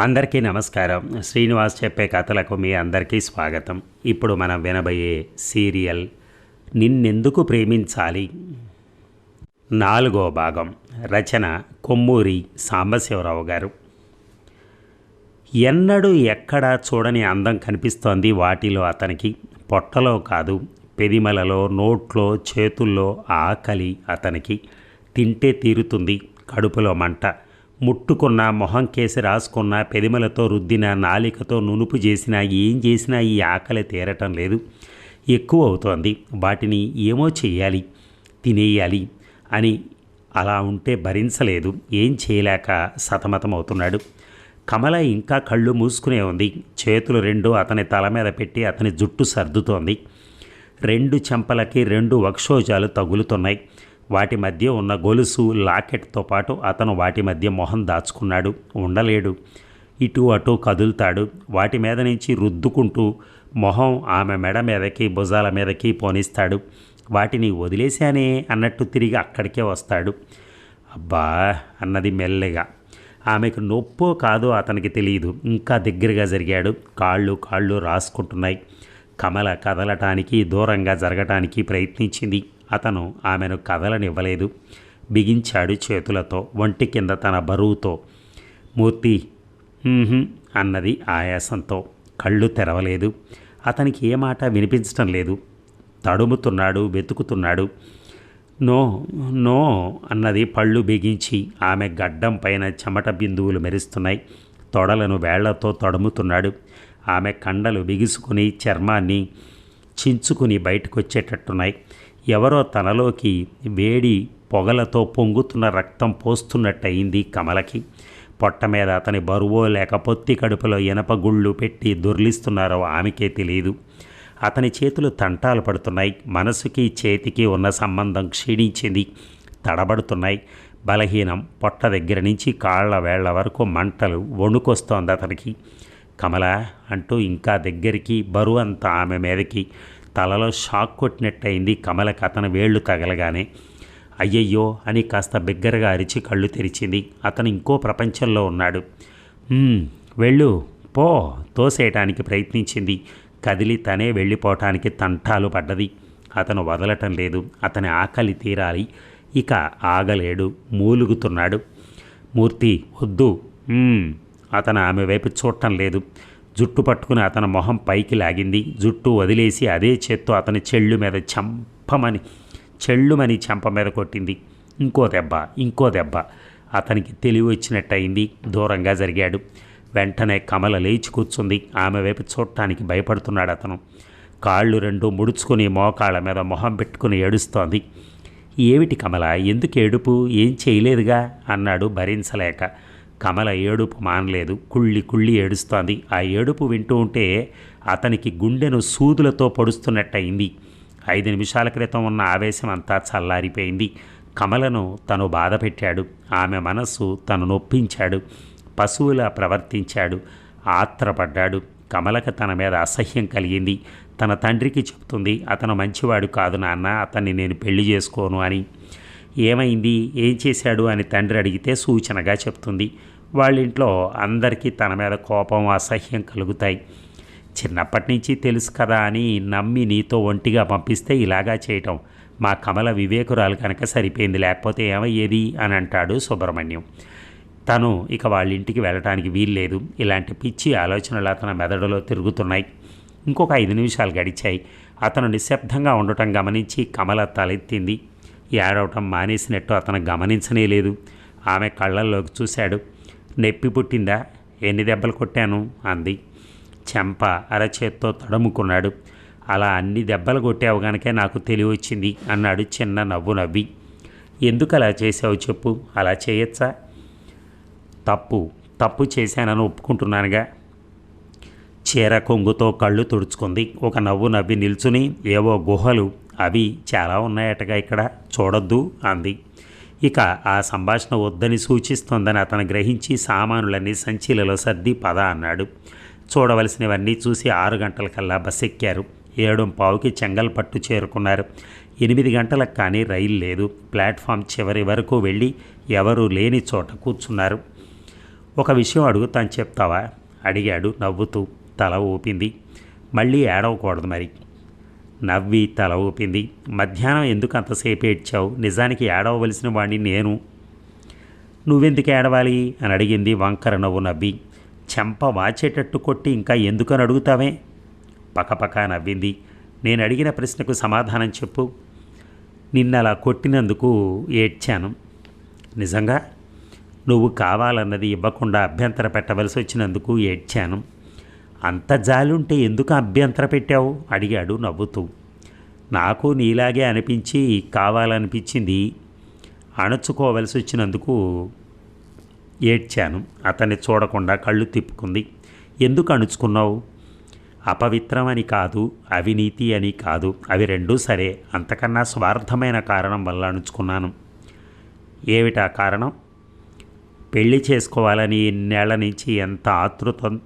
అందరికీ నమస్కారం. శ్రీనివాస్ చెప్పే కథలకు మీ అందరికీ స్వాగతం. ఇప్పుడు మనం వినబోయే సీరియల్ నిన్నెందుకు ప్రేమించాలి? నాలుగో భాగం. రచన కొమ్మూరి సాంబశివరావు గారు. ఎన్నడూ ఎక్కడా చూడని అందం కనిపిస్తోంది వాటిలో అతనికి. పొట్టలో కాదు పెదిమలలో నోట్లో చేతుల్లో ఆకలి అతనికి. తింటే తీరుతుంది కడుపులో మంట. ముట్టుకున్న మొహం కేసి రాసుకున్న పెదిమలతో రుద్దిన నాలికతో నునుపు చేసినా ఏం చేసినా ఈ ఆకలి తీరటం లేదు. ఎక్కువ అవుతోంది. వాటిని ఏమో చేయాలి తినేయాలి అని అలా ఉంటే భరించలేదు. ఏం చేయలేక సతమతమవుతున్నాడు. కమల ఇంకా కళ్ళు మూసుకునే ఉంది. చేతులు రెండు అతని తల మీద పెట్టి అతని జుట్టు సర్దుతోంది. రెండు చెంపలకి రెండు వక్షోజాలు తగులుతున్నాయి. వాటి మధ్య ఉన్న గొలుసు లాకెట్తో పాటు అతను వాటి మధ్య మొహం దాచుకున్నాడు ఉండలేడు. ఇటు అటు కదులుతాడు. వాటి మీద నుంచి రుద్దుకుంటూ మొహం ఆమె మెడ మీదకి భుజాల మీదకి పోనిస్తాడు. వాటిని వదిలేశానే అన్నట్టు తిరిగి అక్కడికే వస్తాడు. అబ్బా! అన్నది మెల్లగా. ఆమెకు నొప్పో కాదో అతనికి తెలియదు ఇంకా దగ్గరగా జరిగాడు. కాళ్ళు కాళ్ళు రాసుకుంటున్నాయి. కమల కదలటానికి దూరంగా జరగటానికి ప్రయత్నించింది. అతను ఆమెను కదలనివ్వలేదు. బిగించాడు చేతులతో ఒంటి కింద తన బరువుతో. మూర్తి అన్నది ఆయాసంతో. కళ్ళు తెరవలేదు. అతనికి ఏ మాట వినిపించటం లేదు. తడుముతున్నాడు వెతుకుతున్నాడు. నో నో అన్నది పళ్ళు బిగించి ఆమె గడ్డం పైన చెమట బిందువులు మెరుస్తున్నాయి. తొడలను వేళ్ళతో తడుముతున్నాడు. ఆమె కండలు బిగుసుకుని చర్మాన్ని చించుకుని బయటకొచ్చేటట్టున్నాయి. ఎవరో తనలోకి వేడి పొగలతో పొంగుతున్న రక్తం పోస్తున్నట్టయింది కమలకి. పొట్ట మీద అతని బరువో లేక పొత్తి కడుపులో ఇనప గుళ్ళు పెట్టి దొర్లిస్తున్నారో ఆమెకే తెలియదు అతని చేతులు తంటాలు పడుతున్నాయి. మనసుకి చేతికి ఉన్న సంబంధం క్షీణించింది. తడబడుతున్నాయి. బలహీనం పొట్ట దగ్గర నుంచి కాళ్ళ వేళ్ళ వరకు మంటలు వణుకొస్తోంది అతనికి. కమల అంటూ ఇంకా దగ్గరికి బరువు అంతా ఆమె మీదకి. తలలో షాక్ కొట్టినట్టయింది కమలకి అతని వేళ్ళు తగలగానే. అయ్యయ్యో అని కాస్త బిగ్గరగా అరిచి కళ్ళు తెరిచింది. అతను ఇంకో ప్రపంచంలో ఉన్నాడు. వెళ్ళు పో తోసేయటానికి ప్రయత్నించింది. కదిలి తనే వెళ్ళిపోవటానికి తంటాలు పడ్డది. అతను వదలటం లేదు. అతని ఆకలి తీరాలి. ఇక ఆగలేడు. మూలుగుతున్నాడు. మూర్తి వద్దు. అతను ఆమె వైపు చూడటం లేదు. జుట్టు పట్టుకుని అతని మొహం పైకి లాగింది. జుట్టు వదిలేసి అదే చేత్తో అతని చెళ్ళు మీద చంపమని చెళ్ళుమని చెంప మీద కొట్టింది. ఇంకో దెబ్బ ఇంకో దెబ్బ. అతనికి తెలివి వచ్చినట్టయింది. దూరంగా జరిగాడు. వెంటనే కమల లేచి కూర్చుంది. ఆమె వైపు చూడటానికి భయపడుతున్నాడు అతను. కాళ్ళు రెండు ముడుచుకుని మోకాళ్ళ మీద మొహం పెట్టుకుని ఏడుస్తోంది. ఏమిటి కమల? ఎందుకు ఏడుపు? ఏం చేయలేదుగా? అన్నాడు భరించలేక. కమల ఏడుపు మానలేదు. కుళ్ళి కుళ్ళి ఏడుస్తోంది. ఆ ఏడుపు వింటూ ఉంటే అతనికి గుండెను సూదులతో పొడుస్తున్నట్టయింది. ఐదు నిమిషాల క్రితం ఉన్న ఆవేశం అంతా చల్లారిపోయింది. కమలను తను బాధపెట్టాడు. ఆమె మనస్సు తను నొప్పించాడు. పశువులా ప్రవర్తించాడు. ఆత్రపడ్డాడు. కమలకు తన మీద అసహ్యం కలిగింది. తన తండ్రికి చెప్తుంది అతను మంచివాడు కాదు నాన్న. అతన్ని నేను పెళ్ళి చేసుకోను అని. ఏమైంది? ఏం చేశాడు? అని తండ్రి అడిగితే సూచనగా చెప్తుంది. వాళ్ళ ఇంట్లో అందరికీ తన మీద కోపం అసహ్యం కలుగుతాయి. చిన్నప్పటి నుంచి తెలుసు కదా అని నమ్మి నీతో ఒంటిగా పంపిస్తే ఇలాగా చేయటం. మా కమల వివేకురాలు కనుక సరిపోయింది లేకపోతే ఏమయ్యేది? అని అంటాడు సుబ్రహ్మణ్యం. తను ఇక వాళ్ళ ఇంటికి వెళ్ళటానికి వీల్లేదు. ఇలాంటి పిచ్చి ఆలోచనలు అతని మెదడులో తిరుగుతున్నాయి. ఇంకొక ఐదు నిమిషాలు గడిచాయి. అతను నిశ్శబ్దంగా ఉండటం గమనించి కమల తలెత్తింది. ఏడవటం మానేసినట్టు అతను గమనించనే లేదు. ఆమె కళ్ళల్లోకి చూశాడు. నొప్పి పుట్టిందా? ఎన్ని దెబ్బలు కొట్టాను? అంది. చెంప అరచేత్తో తడుముకున్నాడు. అలా అన్ని దెబ్బలు కొట్టావు గనకే నాకు తెలివి వచ్చింది అన్నాడు చిన్న నవ్వు నవ్వి. ఎందుకు అలా చేసావు చెప్పు? అలా చేయొచ్చా? తప్పు తప్పు చేశానని ఒప్పుకుంటున్నానుగా. చీర కొంగుతో కళ్ళు తుడుచుకుంది. ఒక నవ్వు నవ్వి నిల్చుని ఏవో గుహలు అవి చాలా ఉన్నాయటగా ఇక్కడ చూడొద్దు అంది. ఇక ఆ సంభాషణ వద్దని సూచిస్తోందని అతను గ్రహించి సామానులన్నీ సంచీలలో సర్ది పద అన్నాడు. చూడవలసినవన్నీ చూసి ఆరు గంటలకల్లా బస్ ఎక్కారు ఏడు పావుకి చెంగల్పట్టు చేరుకున్నారు. ఎనిమిది గంటలకు కానీ రైలు లేదు. ప్లాట్ఫామ్ చివరి వరకు వెళ్ళి ఎవరూ లేని చోట కూర్చున్నారు. ఒక విషయం అడుగుతాను చెప్తావా? అడిగాడు నవ్వుతూ తల ఊపింది. మళ్ళీ ఏడవకూడదు మరి. నవ్వి తల ఊపింది. మధ్యాహ్నం ఎందుకు అంతసేపు ఏడ్చావు? నిజానికి ఏడవలసిన వాడిని నేను. నువ్వెందుకు ఏడవాలి? అని అడిగింది వంకర నవ్వు నవ్వి. చెంప వాచేటట్టు కొట్టి ఇంకా ఎందుకని అడుగుతావే? పకపక నవ్వింది. నేను అడిగిన ప్రశ్నకు సమాధానం చెప్పు. నిన్న అలా కొట్టినందుకు ఏడ్చాను. నిజంగా? నువ్వు కావాలన్నది ఇవ్వకుండా అభ్యంతర పెట్టవలసి వచ్చినందుకు ఏడ్చాను. అంత జాలుంటే ఎందుకు అభ్యంతర పెట్టావు? అడిగాడు నవ్వుతూ. నాకు నీలాగే అనిపించి కావాలనిపించింది. అణుచుకోవలసి వచ్చినందుకు ఏడ్చాను. అతన్ని చూడకుండా కళ్ళు తిప్పుకుంది. ఎందుకు అణుచుకున్నావు? అపవిత్రమని కాదు అవినీతి అని కాదు. అవి రెండూ సరే. అంతకన్నా స్వార్థమైన కారణం వల్ల అణుచుకున్నాను. ఏమిటా కారణం? పెళ్ళి చేసుకోవాలని ఇన్నేళ్ళ నుంచి ఎంత ఆతృత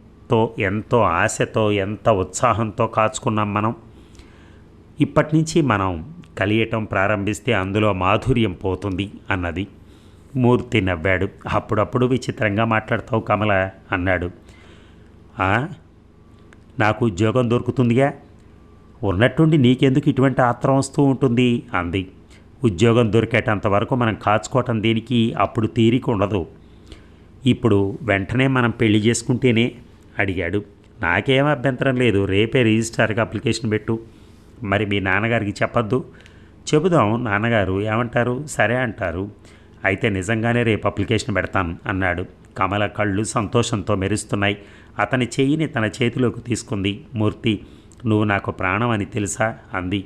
ఎంతో ఆశతో ఎంత ఉత్సాహంతో కాచుకున్నాం మనం. ఇప్పటి నుంచి మనం కలియటం ప్రారంభిస్తే అందులో మాధుర్యం పోతుంది అన్నది మూర్తి నవ్వాడు. అప్పుడప్పుడు విచిత్రంగా మాట్లాడతావు కమల అన్నాడు. నాకు ఉద్యోగం దొరుకుతుందిగా? ఉన్నట్టుండి నీకెందుకు ఇటువంటి ఆత్రం వస్తూ ఉంటుంది? అంది. ఉద్యోగం దొరికేటంత వరకు మనం కాచుకోవటం దేనికి? అప్పుడు తీరిక ఉండదు. ఇప్పుడు వెంటనే మనం పెళ్ళి చేసుకుంటేనే అడిగాడు. నాకేం అభ్యంతరం లేదు రేపే రిజిస్ట్రార్కి అప్లికేషన్ పెట్టు. మరి మీ నాన్నగారికి చెప్పొద్దు. చెబుదాం నాన్నగారు ఏమంటారు? సరే అంటారు. అయితే నిజంగానే రేపు అప్లికేషన్ పెడతాను అన్నాడు. కమల కళ్ళు సంతోషంతో మెరుస్తున్నాయి. అతని చెయ్యిని తన చేతిలోకి తీసుకుంది. మూర్తి నువ్వు నాకు ప్రాణం అని తెలుసా? అంది.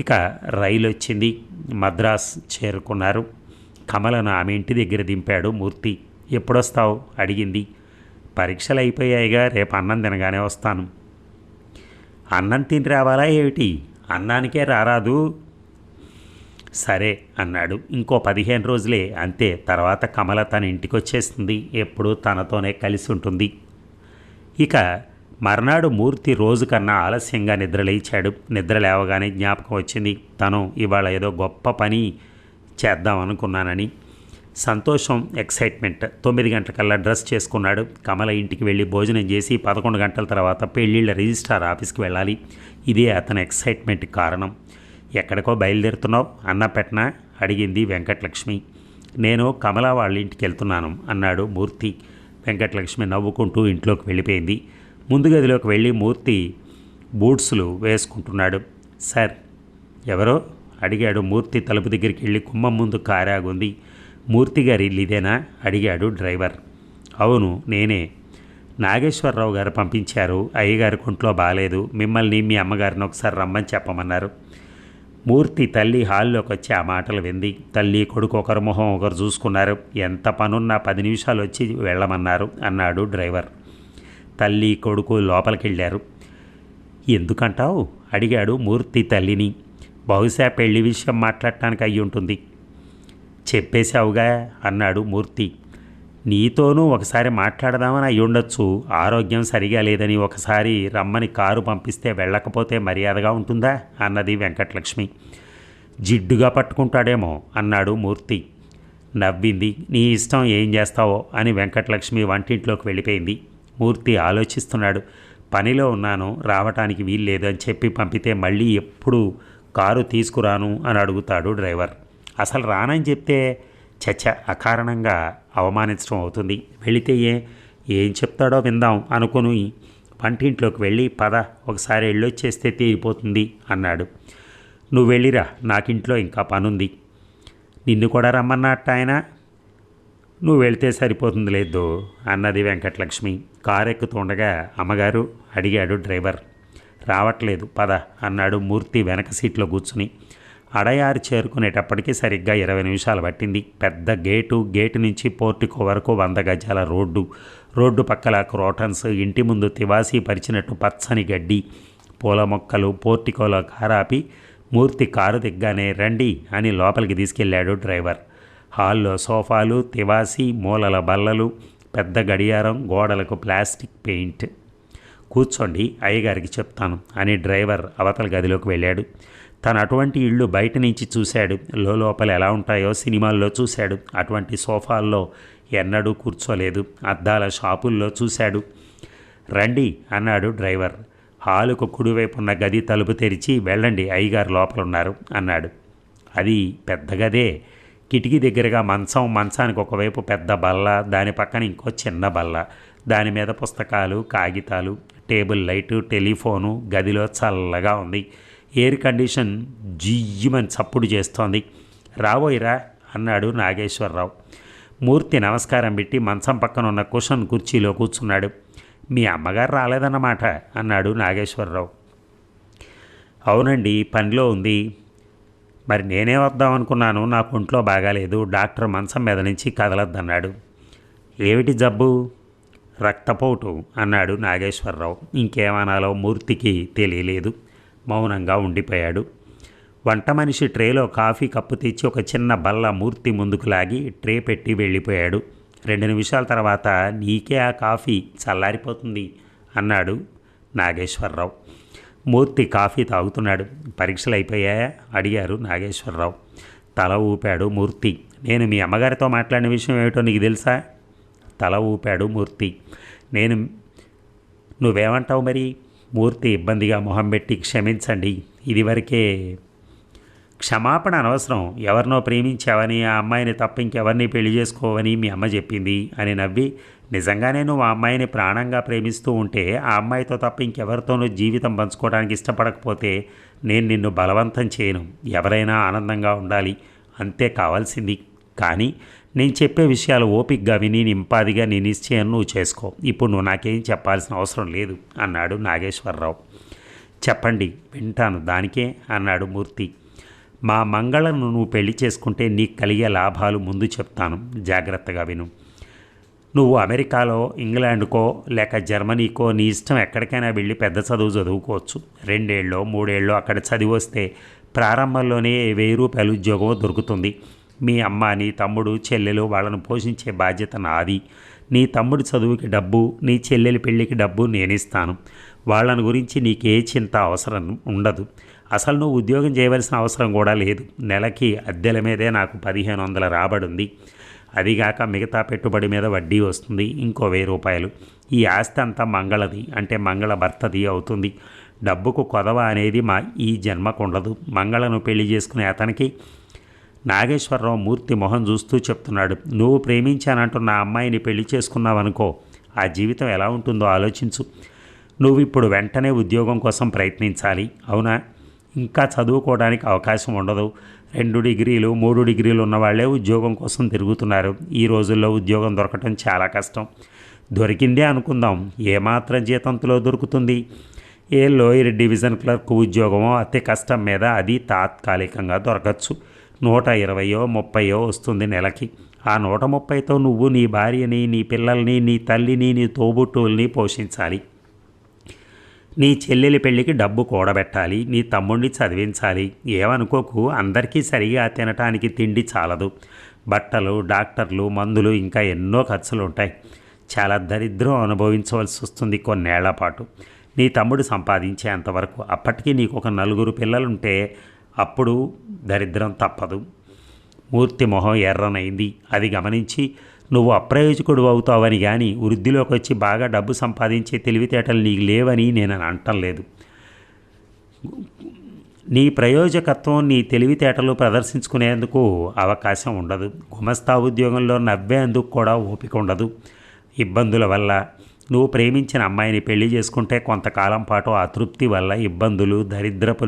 ఇక రైలు వచ్చింది. మద్రాస్ చేరుకున్నారు. కమలను ఆమె ఇంటి దగ్గర దింపాడు మూర్తి. ఎప్పుడొస్తావు? అడిగింది. పరీక్షలు అయిపోయాయిగా రేపు అన్నం తినగానే వస్తాను. అన్నం తిని రావాలా ఏమిటి? అన్నానికే రారాదు. సరే అన్నాడు. ఇంకో పదిహేను రోజులే అంతే. తర్వాత కమల తన ఇంటికి వచ్చేస్తుంది ఎప్పుడూ తనతోనే కలిసి ఉంటుంది ఇక మర్నాడు మూర్తి రోజు కన్నా ఆలస్యంగా నిద్రలేచాడు. నిద్ర లేవగానే జ్ఞాపకం వచ్చింది తను ఇవాళ ఏదో గొప్ప పని చేద్దాం అనుకున్నానని సంతోషం ఎక్సైట్మెంట్ తొమ్మిది గంటలకల్లా డ్రెస్ చేసుకున్నాడు. కమల ఇంటికి వెళ్ళి భోజనం చేసి పదకొండు గంటల తర్వాత పెళ్ళిళ్ళ రిజిస్ట్రార్ ఆఫీస్కి వెళ్ళాలి. ఇదే అతని ఎక్సైట్మెంట్ కారణం. ఎక్కడికో బయలుదేరుతున్నావు? అన్న పెట్టనా? అడిగింది వెంకటలక్ష్మి. నేను కమల వాళ్ళ ఇంటికి వెళ్తున్నాను అన్నాడు మూర్తి. వెంకటలక్ష్మి నవ్వుకుంటూ ఇంట్లోకి వెళ్ళిపోయింది. ముందు గదిలోకి వెళ్ళి మూర్తి బూట్స్లు వేసుకుంటున్నాడు. సార్ ఎవరో? అడిగాడు మూర్తి తలుపు దగ్గరికి వెళ్ళి కుమ్మం ముందు కారాగుంది. మూర్తి గారి అడిగాడు డ్రైవర్. అవును నేనే. నాగేశ్వరరావు గారు పంపించారు. అయ్యగారి కొంట్లో బాగాలేదు మిమ్మల్ని మీ అమ్మగారిని ఒకసారి రమ్మని చెప్పమన్నారు. మూర్తి తల్లి హాల్లోకి వచ్చి ఆ మాటలు వింది. తల్లి కొడుకు ఒకరు మొహం ఒకరు చూసుకున్నారు. ఎంత పనున్నా పది నిమిషాలు వచ్చి వెళ్ళమన్నారు అన్నాడు డ్రైవర్. తల్లి కొడుకు లోపలికి వెళ్ళారు ఎందుకంటావు? అడిగాడు మూర్తి తల్లిని. బహుశా పెళ్ళి విషయం మాట్లాడటానికి అయ్యి ఉంటుంది చెప్పేశావుగా అన్నాడు మూర్తి. నీతోనూ ఒకసారి మాట్లాడదామని అయ్యుండొచ్చు. ఆరోగ్యం సరిగా లేదని ఒకసారి రమ్మని కారు పంపిస్తే వెళ్ళకపోతే మర్యాదగా ఉంటుందా? అన్నది వెంకటలక్ష్మి. జిడ్డుగా పట్టుకుంటాడేమో అన్నాడు మూర్తి. నవ్వింది. నీ ఇష్టం ఏం చేస్తావో అని వెంకటలక్ష్మి వంటింట్లోకి వెళ్ళిపోయింది. మూర్తి ఆలోచిస్తున్నాడు. పనిలో ఉన్నాను. రావటానికి వీల్లేదు అని చెప్పి పంపితే మళ్ళీ ఎప్పుడు కారు తీసుకురాను అని అడుగుతాడు డ్రైవర్. అసలు రానని చెప్తే చచ్చ అకారణంగా అవమానించడం అవుతుంది. వెళితే ఏ ఏం చెప్తాడో విందాం అనుకుని వంటింట్లోకి వెళ్ళి పద ఒకసారి వెళ్ళొచ్చేస్తే తీరిపోతుంది అన్నాడు. నువ్వు వెళ్ళిరా నాకింట్లో ఇంకా పనుంది. నిన్ను కూడా రమ్మన్నట్ట ఆయన? నువ్వు వెళ్తే సరిపోతుంది లేదు అన్నది వెంకటలక్ష్మి. కారు ఎక్కుతుండగా అమ్మగారు అడిగాడు డ్రైవర్. రావట్లేదు పద అన్నాడు మూర్తి వెనక సీట్లో కూర్చుని. అడయారు చేరుకునేటప్పటికి సరిగ్గా ఇరవై నిమిషాలు పట్టింది. పెద్ద గేటు గేటు నుంచి పోర్టికో వరకు వంద గజాల రోడ్డు. రోడ్డు పక్కల క్రోటన్స్ ఇంటి ముందు తివాసీ పరిచినట్టు పచ్చని గడ్డి. పూల మొక్కలు పోర్టికోలో కారాపి. మూర్తి కారు దిగ్గానే రండి అని లోపలికి తీసుకెళ్ళాడు డ్రైవర్. హాల్లో సోఫాలు తివాసి మూలల బల్లలు పెద్ద గడియారం గోడలకు ప్లాస్టిక్ పెయింట్. కూర్చోండి అయ్యగారికి చెప్తాను అని డ్రైవర్ అవతల గదిలోకి వెళ్ళాడు. తను అటువంటి ఇళ్ళు బయట నుంచి చూశాడు. లోపల ఎలా ఉంటాయో సినిమాల్లో చూశాడు. అటువంటి సోఫాల్లో ఎన్నడూ కూర్చోలేదు. అద్దాల షాపుల్లో చూశాడు. రండి అన్నాడు డ్రైవర్. హాలుకు కుడివైపున్న గది తలుపు తెరిచి వెళ్ళండి అయ్యగారు లోపల ఉన్నారు అన్నాడు. అది పెద్ద గదే. కిటికీ దగ్గరగా మంచం మంచానికి ఒకవైపు పెద్ద బల్ల దాని పక్కన ఇంకో చిన్న బల్ల. దాని మీద పుస్తకాలు కాగితాలు టేబుల్ లైటు టెలిఫోను గదిలో చల్లగా ఉంది. ఎయిర్ కండిషన్ జియ్యమని చప్పుడు చేస్తోంది. రాబోయిరా అన్నాడు నాగేశ్వరరావు. మూర్తి నమస్కారం పెట్టి మంచం పక్కన ఉన్న కుషన్ కుర్చీలో కూర్చున్నాడు. మీ అమ్మగారు రాలేదన్నమాట అన్నాడు నాగేశ్వరరావు. అవునండి పనిలో ఉంది. మరి నేనే వద్దాం అనుకున్నాను నాకు ఒంట్లో బాగాలేదు డాక్టర్ మంచం మీద నుంచి కదలద్దన్నాడు. ఏమిటి జబ్బు? రక్తపోటు అన్నాడు నాగేశ్వరరావు. ఇంకేమనాలో మూర్తికి తెలియలేదు. మౌనంగా ఉండిపోయాడు. వంట మనిషి ట్రేలో కాఫీ కప్పు తెచ్చి ఒక చిన్న బల్ల మూర్తి ముందుకు లాగి ట్రే పెట్టి వెళ్ళిపోయాడు. రెండు నిమిషాల తర్వాత నీకే ఆ కాఫీ చల్లారిపోతుంది అన్నాడు నాగేశ్వరరావు. మూర్తి కాఫీ తాగుతున్నాడు. పరీక్షలు అయిపోయాయా? అడిగారు నాగేశ్వరరావు. తల ఊపాడు మూర్తి. నేను మీ అమ్మగారితో మాట్లాడిన విషయం ఏమిటో నీకు తెలుసా? తల ఊపాడు మూర్తి. నేను నువ్వేమంటావు మరి? మూర్తి ఇబ్బందిగా మొహం పెట్టి క్షమించండి. ఇదివరకే క్షమాపణ అనవసరం. ఎవరినో ప్రేమించావని ఆ అమ్మాయిని తప్ప ఇంకెవరిని పెళ్ళి చేసుకోవని మీ అమ్మ చెప్పింది అని నవ్వి నిజంగానే నువ్వు ఆ అమ్మాయిని ప్రాణంగా ప్రేమిస్తూ ఉంటే ఆ అమ్మాయితో తప్ప ఇంకెవరితోనూ జీవితం పంచుకోవడానికి ఇష్టపడకపోతే నేను నిన్ను బలవంతం చేయను. ఎవరైనా ఆనందంగా ఉండాలి. అంతే కావాల్సింది. కానీ నేను చెప్పే విషయాలు ఓపిక్గా విని నింపాదిగా నీ నిశ్చయం నువ్వు చేసుకో. ఇప్పుడు నువ్వు నాకేం చెప్పాల్సిన అవసరం లేదు అన్నాడు నాగేశ్వరరావు. చెప్పండి వింటాను దానికే అన్నాడు మూర్తి. మా మంగళను నువ్వు పెళ్ళి చేసుకుంటే నీకు కలిగే లాభాలు ముందు చెప్తాను జాగ్రత్తగా విను. నువ్వు అమెరికాలో ఇంగ్లాండ్కో లేక జర్మనీకో నీ ఇష్టం ఎక్కడికైనా వెళ్ళి పెద్ద చదువు చదువుకోవచ్చు. రెండేళ్ళో మూడేళ్ళో అక్కడ చదివి వస్తే ప్రారంభంలోనే వెయ్యి రూపాయలు ఉద్యోగం దొరుకుతుంది. మీ అమ్మ నీ తమ్ముడు చెల్లెలు వాళ్ళను పోషించే బాధ్యత నాది. నీ తమ్ముడి చదువుకి డబ్బు నీ చెల్లెలి పెళ్ళికి డబ్బు నేనిస్తాను. వాళ్ళని గురించి నీకే చింత అవసరం ఉండదు. అసలు నువ్వు ఉద్యోగం చేయవలసిన అవసరం కూడా లేదు. నెలకి అద్దెల మీదే నాకు పదిహేను వందల రాబడుంది. అదిగాక మిగతా పెట్టుబడి మీద వడ్డీ వస్తుంది ఇంకో వెయ్యి రూపాయలు. ఈ ఆస్తి అంతా మంగళది అంటే మంగళ భర్తది అవుతుంది. డబ్బుకు కొదవ అనేది మా ఈ జన్మకు ఉండదు మంగళను పెళ్ళి చేసుకునే అతనికి నాగేశ్వరరావు మూర్తి మొహం చూస్తూ చెప్తున్నాడు. నువ్వు ప్రేమించానంటున్న అమ్మాయిని పెళ్ళి చేసుకున్నావనుకో ఆ జీవితం ఎలా ఉంటుందో ఆలోచించు. నువ్వు ఇప్పుడు వెంటనే ఉద్యోగం కోసం ప్రయత్నించాలి. అవునా? ఇంకా చదువుకోవడానికి అవకాశం ఉండదు. రెండు డిగ్రీలు మూడు డిగ్రీలు ఉన్న వాళ్ళే ఉద్యోగం కోసం తిరుగుతున్నారు. ఈ రోజుల్లో ఉద్యోగం దొరకటం చాలా కష్టం. దొరికిందే అనుకుందాం. ఏమాత్రం జీతంతులో దొరుకుతుంది? ఏ లోయర్ డివిజన్ క్లర్క్ ఉద్యోగమో అతి కష్టం మీద అది తాత్కాలికంగా దొరకచ్చు. నూట ఇరవయో ముప్పయో వస్తుంది నెలకి. ఆ నూట ముప్పైతో నువ్వు నీ భార్యని నీ పిల్లల్ని నీ తల్లిని నీ తోబుట్టువుల్ని పోషించాలి. నీ చెల్లెలి పెళ్ళికి డబ్బు కూడబెట్టాలి నీ తమ్ముడిని చదివించాలి. ఏమనుకోకు అందరికీ సరిగా తినటానికి తిండి చాలదు. బట్టలు డాక్టర్లు మందులు ఇంకా ఎన్నో ఖర్చులు ఉంటాయి చాలా దరిద్రం అనుభవించవలసి వస్తుంది కొన్నేళ్ళ పాటు. నీ తమ్ముడు సంపాదించేంతవరకు అప్పటికీ నీకు ఒక నలుగురు పిల్లలుంటే అప్పుడు దరిద్రం తప్పదు. మూర్తి మొహం ఎర్రనైంది. అది గమనించి నువ్వు అప్రయోజకుడు అవుతావని కానీ వృద్ధిలోకి వచ్చి బాగా డబ్బు సంపాదించే తెలివితేటలు నీకు లేవని నేను అంటం లేదు. నీ ప్రయోజకత్వం నీ తెలివితేటలు ప్రదర్శించుకునేందుకు అవకాశం ఉండదు. గుమస్తా ఉద్యోగంలో నవ్వేందుకు కూడా ఓపిక ఉండదు. ఇబ్బందుల వల్ల నువ్వు ప్రేమించిన అమ్మాయిని పెళ్ళి చేసుకుంటే కొంతకాలం పాటు అతృప్తి వల్ల ఇబ్బందులు దరిద్రపు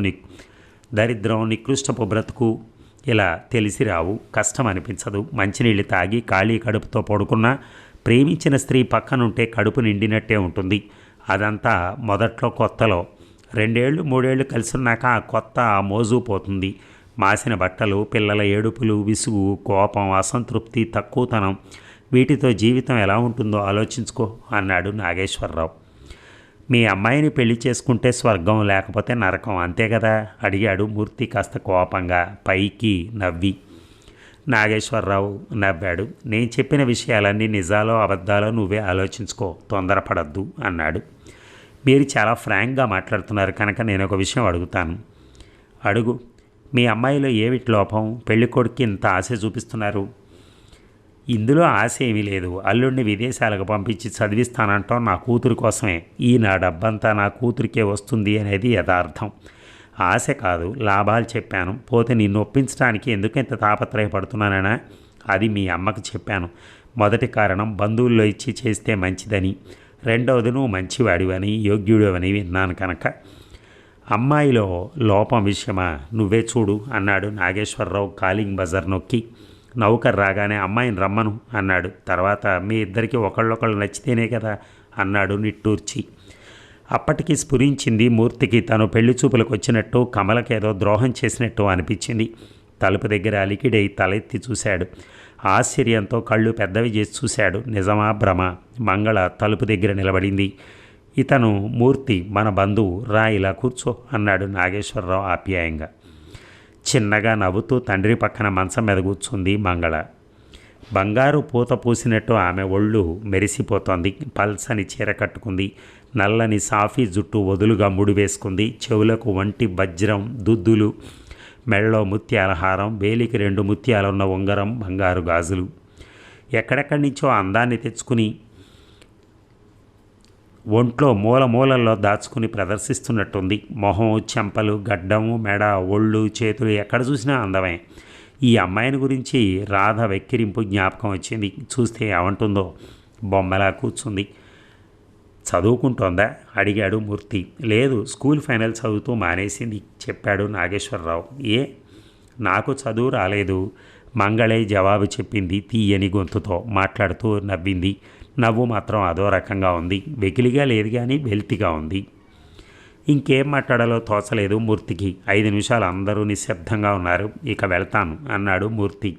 దరిద్రం నికృష్టపు బ్రతుకు ఇలా తెలిసి రావు. కష్టం అనిపించదు. మంచినీళ్ళు తాగి ఖాళీ కడుపుతో పడుకున్నా ప్రేమించిన స్త్రీ పక్కనుంటే కడుపు నిండినట్టే ఉంటుంది. అదంతా మొదట్లో కొత్తలో. రెండేళ్ళు మూడేళ్ళు కలిసిన్నాక ఆ కొత్త ఆ మోజు పోతుంది. మాసిన బట్టలు పిల్లల ఏడుపులు విసుగు కోపం అసంతృప్తి తక్కువతనం వీటితో జీవితం ఎలా ఉంటుందో ఆలోచించుకో అన్నాడు నాగేశ్వరరావు. మీ అమ్మాయిని పెళ్ళి చేసుకుంటే స్వర్గం లేకపోతే నరకం అంతే కదా? అడిగాడు మూర్తి కాస్త కోపంగా పైకి నవ్వి. నాగేశ్వరరావు నవ్వాడు. నేను చెప్పిన విషయాలన్నీ నిజాలో అబద్ధాలో నువ్వే ఆలోచించుకో తొందరపడద్దు అన్నాడు. మీరు చాలా ఫ్రాంక్గా మాట్లాడుతున్నారు కనుక నేను ఒక విషయం అడుగుతాను. అడుగు. మీ అమ్మాయిలో ఏమిటి లోపం పెళ్ళికొడుకు ఇంత ఆశ చూపిస్తున్నారు? ఇందులో ఆశ ఏమీ లేదు. అల్లుడిని విదేశాలకు పంపించి చదివిస్తానంటాం నా కూతురు కోసమే. ఈ నా డబ్బంతా నా కూతురికే వస్తుంది అనేది యథార్థం. ఆశ కాదు లాభాలు చెప్పాను. పోతే నిన్ను ఒప్పించడానికి ఎందుకు ఇంత తాపత్రయపడుతున్నానైనా అది మీ అమ్మకు చెప్పాను. మొదటి కారణం బంధువుల్లో ఇచ్చి చేస్తే మంచిదని. రెండవది నువ్వు మంచివాడివని యోగ్యుడివని విన్నాను కనుక. అమ్మాయిలో లోపం విషయమా? నువ్వే చూడు అన్నాడు నాగేశ్వరరావు కాలింగ్ బజార్ నొక్కి. నౌకర్ రాగానే అమ్మాయిని రమ్మను అన్నాడు. తర్వాత మీ ఇద్దరికి ఒకళ్ళొకళ్ళు నచ్చితేనే కదా అన్నాడు నిట్టూర్చి. అప్పటికి స్ఫురించింది మూర్తికి. తను పెళ్ళి చూపులకు వచ్చినట్టు కమలకేదో ద్రోహం చేసినట్టు అనిపించింది. తలుపు దగ్గర అలికిడై తలెత్తి చూశాడు. ఆశ్చర్యంతో కళ్ళు పెద్దవి చేసి చూశాడు. నిజమా భ్రమ? మంగళ తలుపు దగ్గర నిలబడింది. ఇతను మూర్తి మన బంధువు రా ఇలా కూర్చో అన్నాడు నాగేశ్వరరావు ఆప్యాయంగా. చిన్నగా నవ్వుతూ తండ్రి పక్కన మంచం మీద కూర్చుంది మంగళ. బంగారు పూత పూసినట్టు ఆమె ఒళ్ళు మెరిసిపోతోంది. పల్సని చీర కట్టుకుంది. నల్లని సాఫీ జుట్టు వదులుగా ముడి వేసుకుంది. చెవులకు వంటి వజ్రం దుద్దులు మెళ్ళలో ముత్యాల హారం వేలికి రెండు ముత్యాలున్న ఉంగరం బంగారు గాజులు. ఎక్కడెక్కడి నుంచో అందాన్ని తెచ్చుకుని ఒంట్లో మూల మూలల్లో దాచుకుని ప్రదర్శిస్తున్నట్టుంది. మొహం చెంపలు గడ్డము మెడ ఒళ్ళు చేతులు ఎక్కడ చూసినా అందమే. ఈ అమ్మాయిని గురించి రాధ వెక్కిరింపు జ్ఞాపకం వచ్చింది. చూస్తే ఏమంటుందో బొమ్మలా కూర్చుంది. చదువుకుంటోందా? అడిగాడు మూర్తి. లేదు స్కూల్ ఫైనల్ చదువుతూ మానేసింది చెప్పాడు నాగేశ్వరరావు. ఏ? నాకు చదువు రాలేదు. మంగళే జవాబు చెప్పింది తీయని గొంతుతో మాట్లాడుతూ నవ్వింది. నవ్వు మాత్రం అదో రకంగా ఉంది. వెకిలిగా లేదు కానీ వెల్తిగా ఉంది. ఇంకేం మాట్లాడాలో తోచలేదు మూర్తికి. ఐదు నిమిషాలు అందరూ నిశ్శబ్దంగా ఉన్నారు. ఇక వెళ్తాను అన్నాడు మూర్తి.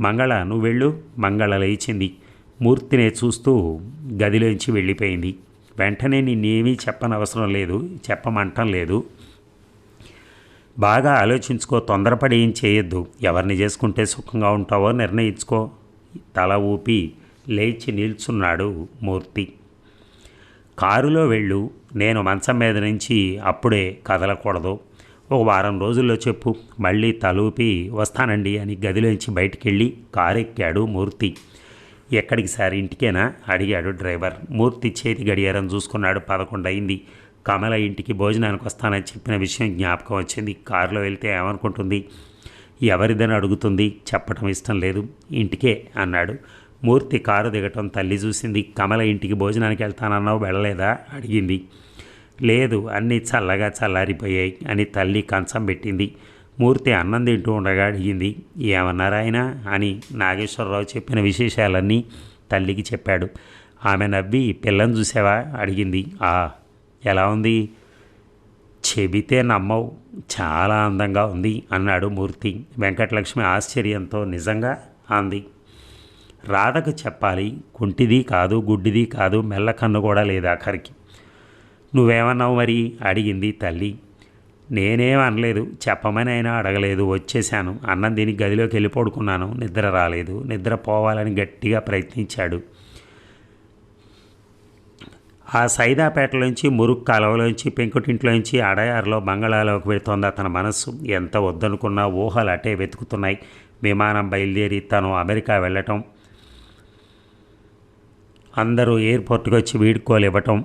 మంగళ నువ్వు వెళ్ళు. మంగళ లేచింది. మూర్తినే చూస్తూ గదిలోంచి వెళ్ళిపోయింది. వెంటనే నిన్నేమీ చెప్పనవసరం లేదు. చెప్పమంటం లేదు. బాగా ఆలోచించుకో. తొందరపడి ఏం చేయొద్దు. ఎవరిని చేసుకుంటే సుఖంగా ఉంటావో నిర్ణయించుకో. తల ఊపి లేచి నిల్చున్నాడు మూర్తి. కారులో వెళ్ళు నేను మంచం మీద నుంచి అప్పుడే కదలకూడదు. ఒక వారం రోజుల్లో చెప్పు మళ్ళీ తలూపి వస్తానండి అని గదిలోంచి బయటికెళ్ళి కారు ఎక్కాడు మూర్తి. ఎక్కడికి సార్ ఇంటికేనా? అడిగాడు డ్రైవర్. మూర్తి చేతి గడియారం చూసుకున్నాడు పదకొండు అయింది. కమల ఇంటికి భోజనానికి వస్తానని చెప్పిన విషయం జ్ఞాపకం వచ్చింది. కారులో వెళ్తే ఏమనుకుంటుంది? ఎవరిదని అడుగుతుంది? చెప్పటం ఇష్టం లేదు. ఇంటికే అన్నాడు. మూర్తి కారు దిగటం తల్లి చూసింది. కమల ఇంటికి భోజనానికి వెళ్తానన్నావు వెళ్ళలేదా? అడిగింది. లేదు అన్నీ చల్లగా చల్లారిపోయాయి అని తల్లి కంచం పెట్టింది. మూర్తి అన్నం తింటూ ఉండగా అడిగింది ఏమన్నారా ఆయన? అని నాగేశ్వరరావు చెప్పిన విశేషాలన్నీ తల్లికి చెప్పాడు. ఆమె నవ్వి పిల్లని చూసావా? అడిగింది. ఆ ఎలా ఉంది? చెబితే నమ్మవు చాలా అందంగా ఉంది అన్నాడు మూర్తి. వెంకటలక్ష్మి ఆశ్చర్యంతో నిజంగా? అంది. రాధకు చెప్పాలి కుంటిది కాదు గుడ్డిది కాదు మెల్ల కన్ను కూడా లేదు ఆఖరికి. నువ్వేమన్నావు మరి? అడిగింది తల్లి. నేనేం అనలేదు చెప్పమని అయినా అడగలేదు వచ్చేశాను. అన్నం దీనికి గదిలోకి వెళ్ళి పడుకున్నాను. నిద్ర రాలేదు. నిద్ర పోవాలని గట్టిగా ప్రయత్నించాడు. ఆ సైదాపేటలోంచి మురుగు కాలువలోంచి పెంకుటింట్లోంచి అడయారులో బంగళాలోకి వెళుతోంది అతని మనస్సు. ఎంత వద్దనుకున్నా ఊహలు అటే వెతుకుతున్నాయి. విమానం బయలుదేరి తను అమెరికా వెళ్ళటం అందరూ ఎయిర్పోర్ట్కి వచ్చి వీడుకోలు ఇవ్వటం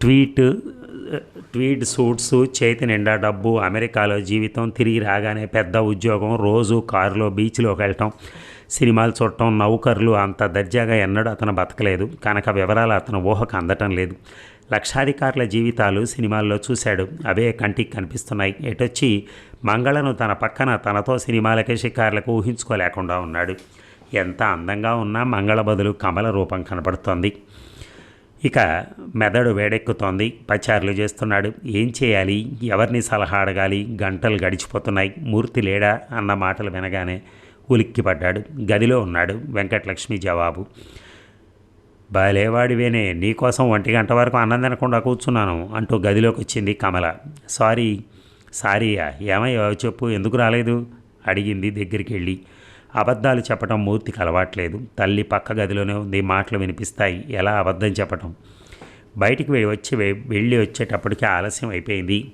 ట్వీట్ ట్వీట్ సూట్స్ చేతి నిండా డబ్బు అమెరికాలో జీవితం తిరిగి రాగానే పెద్ద ఉద్యోగం రోజు కారులో బీచ్లోకి వెళ్ళటం సినిమాలు చూడటం నౌకర్లు అంత దర్జాగా ఎన్నడూ అతను బతకలేదు. కనుక వివరాలు అతను ఊహకు అందటం లేదు. లక్షాధికారుల జీవితాలు సినిమాల్లో చూశాడు. అవే కంటికి కనిపిస్తున్నాయి. ఎటొచ్చి మంగళను తన పక్కన తనతో సినిమాలకే షికారులకు ఊహించుకోలేకుండా ఉన్నాడు. ఎంత అందంగా ఉన్నా మంగళ బదులు కమల రూపం కనపడుతోంది. ఇక మెదడు వేడెక్కుతోంది. పచారులు చేస్తున్నాడు. ఏం చేయాలి? ఎవరిని సలహా అడగాలి? గంటలు గడిచిపోతున్నాయి. మూర్తి లేడా? అన్న మాటలు వినగానే ఉలిక్కిపడ్డాడు. గదిలో ఉన్నాడు వెంకటలక్ష్మి జవాబు. బాలేవాడివేనే నీకోసం ఒంటి గంట వరకు అన్నం తినకుండా కూర్చున్నాను అంటూ గదిలోకి వచ్చింది కమల. సారీ సారీయా ఏమయ్యో చెప్పు. ఎందుకు రాలేదు? అడిగింది దగ్గరికి వెళ్ళి అబద్ధాలు చెప్పడం మూర్తికి అలవాట్లేదు. తల్లి పక్క గదిలోనే ఉంది. మాటలు వినిపిస్తాయి. ఎలా అబద్ధం చెప్పటం? బయటికి వె- వచ్చి వె- వెళ్ళి వచ్చేటప్పటికి ఆలస్యం అయిపోయింది.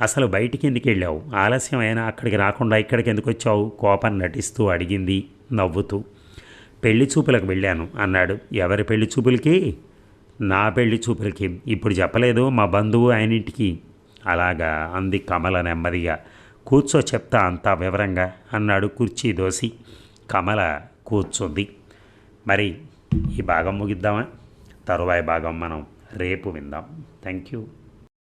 అసలు బయటికి ఎందుకు వెళ్ళావు? ఆలస్యం అయినా అక్కడికి రాకుండా ఇక్కడికి ఎందుకు వచ్చావు? కోపం నటిస్తూ అడిగింది నవ్వుతూ. పెళ్ళి చూపులకు వెళ్ళాను అన్నాడు. ఎవరి పెళ్ళి చూపులకి? నా పెళ్ళి చూపులకి. ఇప్పుడు చెప్పలేదు మా బంధువు ఆయనింటికి అలాగా అంది కమల నెమ్మదిగా. కూర్చో చెప్తా అంతా వివరంగా అన్నాడు కుర్చీ దోసి. కమల కూర్చుంది. మరి ఈ భాగం ముగిద్దామా? తరువాయి భాగం మనం రేపు విందాం. Thank you